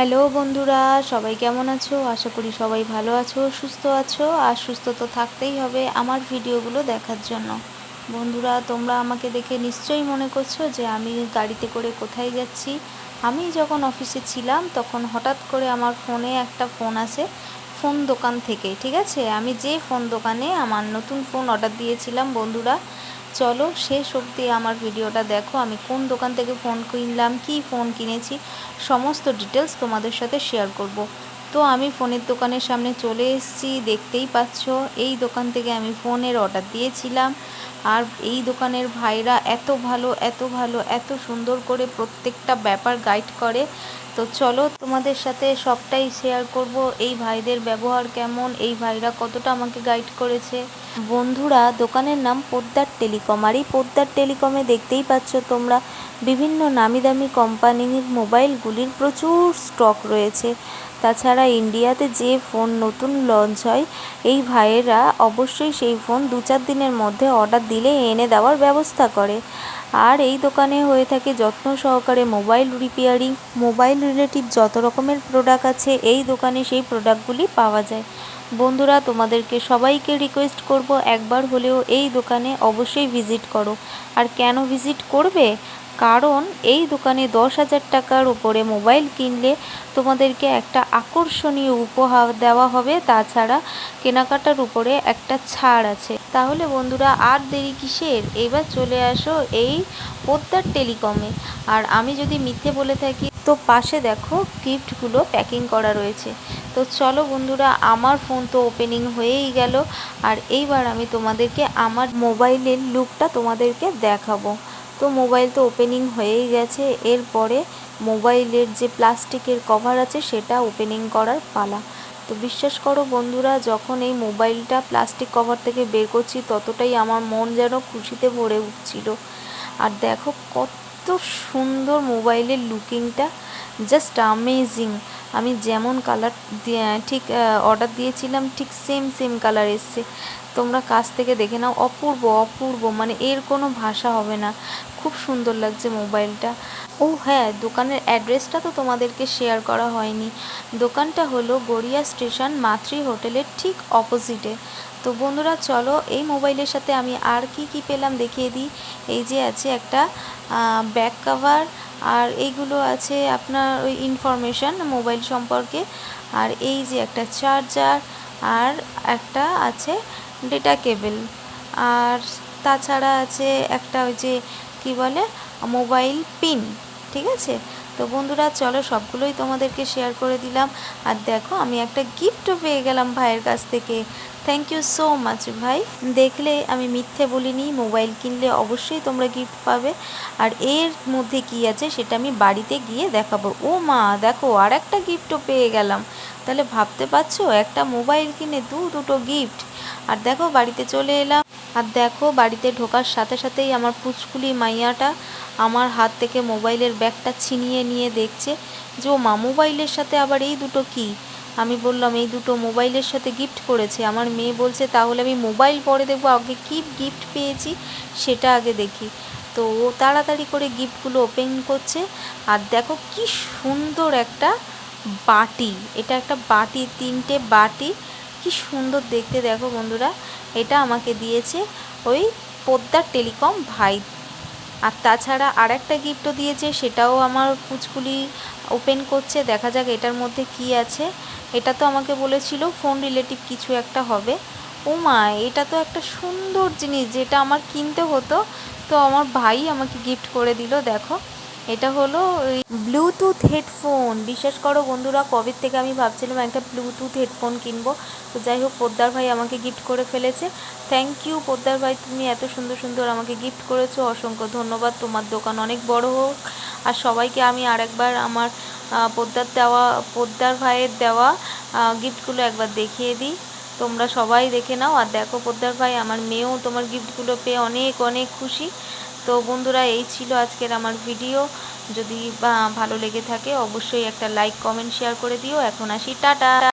Hello বন্ধুরা, সবাই কেমন আছো? আশা করি সবাই ভালো আছো, সুস্থ আছো, আর সুস্থ তো থাকতেই হবে আমার ভিডিওগুলো দেখার জন্য। বন্ধুরা, তোমরা আমাকে দেখে নিশ্চয়ই মনে করছ যে আমি গাড়িতে করে কোথায় যাচ্ছি। আমি যখন অফিসে ছিলাম, তখন হঠাৎ করে আমার ফোনে একটা ফোন আসে, ফোন দোকান থেকে, ঠিক আছে? আমি যে ফোন দোকানে আমার নতুন ফোন অর্ডার দিয়েছিলাম, বন্ধুরা চলো, শেষ অবধি আমার ভিডিওটা দেখো। আমি কোন দোকান থেকে ফোন কিনলাম, কি ফোন কিনেছি, সমস্ত ডিটেলস তোমাদের সাথে শেয়ার করব। তো আমি ফোনের দোকানের সামনে চলে এসেছি, দেখতেই পাচ্ছ, এই দোকান থেকে আমি ফোনের অর্ডার দিয়েছিলাম। আর এই দোকানের ভাইরা এত ভালো এত ভালো, এত সুন্দর করে প্রত্যেকটা ব্যাপার গাইড করে। তো চলো তোমাদের সাথে সবটাই শেয়ার করব, এই ভাইদের ব্যবহার কেমন, এই ভাইরা কতটা আমাকে গাইড করেছে। বন্ধুরা, দোকানের নাম পোদ্দার টেলিকম। আর এই পোদ্দার টেলিকমে দেখতেই পাচ্ছ তোমরা, বিভিন্ন নামি দামি কোম্পানির মোবাইলগুলির প্রচুর স্টক রয়েছে। তাছাড়া ইন্ডিয়াতে যে ফোন নতুন লঞ্চ হয়, এই ভাইয়েরা অবশ্যই সেই ফোন দু চার দিনের মধ্যে অর্ডার দিলে এনে দেওয়ার ব্যবস্থা করে। আর এই দোকানে হয়ে থাকে যত্ন সহকারে মোবাইল রিপেয়ারিং মোবাইল রিলেটিভ যত রকমের প্রোডাক্ট আছে, এই দোকানে সেই প্রোডাক্টগুলি পাওয়া যায়। বন্ধুরা, তোমাদেরকে সবাইকে রিকোয়েস্ট করব, একবার হলেও এই দোকানে অবশ্যই ভিজিট করো। আর কেন ভিজিট করবে? কারণ এই দোকানে দশ হাজার টাকার উপরে মোবাইল কিনলে তোমাদেরকে একটা আকর্ষণীয় উপহার দেওয়া হবে। তাছাড়া কেনাকাটার উপরে একটা ছাড় আছে। তাহলে বন্ধুরা, আর দেরি কিসের? এবার চলে আসো এই পোদ্দার টেলিকমে। আর আমি যদি মিথ্যে বলে থাকি, তো পাশে দেখো গিফটগুলো প্যাকিং করা রয়েছে। তো চলো বন্ধুরা, আমার ফোন তো ওপেনিং হয়েই গেল। আর এইবার আমি তোমাদেরকে আমার মোবাইলের লুকটা তোমাদেরকে দেখাবো। তো মোবাইল তো ওপেনিং হয়েই গেছে। এরপরে মোবাইলের যে প্লাস্টিকের কভার আছে, সেটা ওপেনিং করার পালা। তো বিশ্বাস করো বন্ধুরা, যখন এই মোবাইলটা প্লাস্টিক কভার থেকে বের করছি, ততটাই আমার মন যেন খুশিতে ভরে উঠছিল। আর দেখো কত সুন্দর মোবাইলের লুকিংটা জাস্ট আমেজিং আমি যেমন কালার ঠিক অর্ডার দিয়েছিলাম, ঠিক সেম সেম কালার এসছে। তোমরা কাছ থেকে দেখে নাও, অপূর্ব অপূর্ব মানে এর কোনো ভাষা হবে না। খুব সুন্দর লাগছে মোবাইলটা। ও হ্যাঁ দোকানের অ্যাড্রেসটা তো তোমাদেরকে শেয়ার করা হয়নি। দোকানটা হলো গড়িয়া স্টেশন, মাতৃ হোটেলের ঠিক অপোজিটে তো বন্ধুরা, চলো এই মোবাইলের সাথে আমি আর কি কি পেলাম দেখিয়ে দিই। এই যে আছে একটা ব্যাক কাভার আর এইগুলো আছে আপনার ওই ইনফরমেশান মোবাইল সম্পর্কে। আর এই যে একটা চার্জার আর একটা আছে ডেটা কেবেল। আর তাছাড়া আছে একটা ওই যে কী বলে, মোবাইল পিন, ঠিক আছে? তো বন্ধুরা, চলো সবগুলোই তোমাদেরকে শেয়ার করে দিলাম। আর দেখো, আমি একটা গিফটও পেয়ে গেলাম ভাইয়ের কাছ থেকে। থ্যাংক ইউ সো মাচ ভাই। দেখলে আমি মিথ্যে বলিনি, মোবাইল কিনলে অবশ্যই তোমরা গিফট পাবে। আর এর মধ্যে কি আছে সেটা আমি বাড়িতে গিয়ে দেখাবো। ও মা, দেখো আর একটা গিফটও পেয়ে গেলাম। তাহলে ভাবতে পারছ, একটা মোবাইল কিনে দু দুটো গিফট আর দেখো, বাড়িতে চলে এলাম। আর দেখো, বাড়িতে ঢোকার সাথে সাথেই আমার পুচকুলি মাইয়াটা আমার হাত থেকে মোবাইলের ব্যাগটা ছিনিয়ে নিয়ে দেখছে যে, ও মা, মোবাইলের সাথে আবার এই দুটো কি? আমি বললাম, এই দুটো মোবাইলের সাথে গিফট করেছে। আমার মেয়ে বলছে, তাহলে আমি মোবাইল পরে দেখব, আগে কী গিফট পেয়েছি সেটা আগে দেখি। তো ও তাড়াতাড়ি করে গিফটগুলো ওপেন করছে। আর দেখো, কি সুন্দর একটা বাটি। এটা একটা বাটি, তিনটে বাটি। কি সুন্দর দেখতে দেখো বন্ধুরা। এটা আমাকে দিয়েছে ওই পোদ্দার টেলিকম ভাই। আর তাছাড়া আর একটা গিফটও দিয়েছে, সেটাও আমার পুচকুলি ওপেন করছে। দেখা যাক এটার মধ্যে কি আছে। এটা তো আমাকে বলেছিল ফোন রিলেটিভ কিছু একটা হবে। ও মা এটা তো একটা সুন্দর জিনিস, যেটা আমার কিনতে হতো। তো আমার ভাই আমাকে গিফট করে দিল, দেখো। এটা হলো ব্লুটুথ হেডফোন বিশ্বাস করো বন্ধুরা কবের থেকে আমি ভাবছিলাম একটা ব্লুটুথ হেডফোন কিনবো। তো যাই হোক, পোদ্দার ভাই আমাকে গিফট করে ফেলেছে। থ্যাংক ইউ পোদ্দার ভাই, তুমি এত সুন্দর সুন্দর আমাকে গিফট করেছ। অসংখ্য ধন্যবাদ, তোমার দোকান অনেক বড় হোক। আর সবাইকে আমি আরেকবার আমার পোদ্দার দেওয়া, পোদ্দার ভাইয়ের দেওয়া গিফটগুলো একবার দেখিয়ে দিই। তোমরা সবাই দেখে নাও। আর দেখো, পোদ্দার ভাই, আমার মেয়েও তোমার গিফটগুলো পেয়ে অনেক অনেক খুশি। তো বন্ধুরা, এই ছিল আজকের আমার ভিডিও যদি ভালো লেগে থাকে, অবশ্যই একটা লাইক কমেন্ট শেয়ার করে দিও। এখন আসি, টাটা!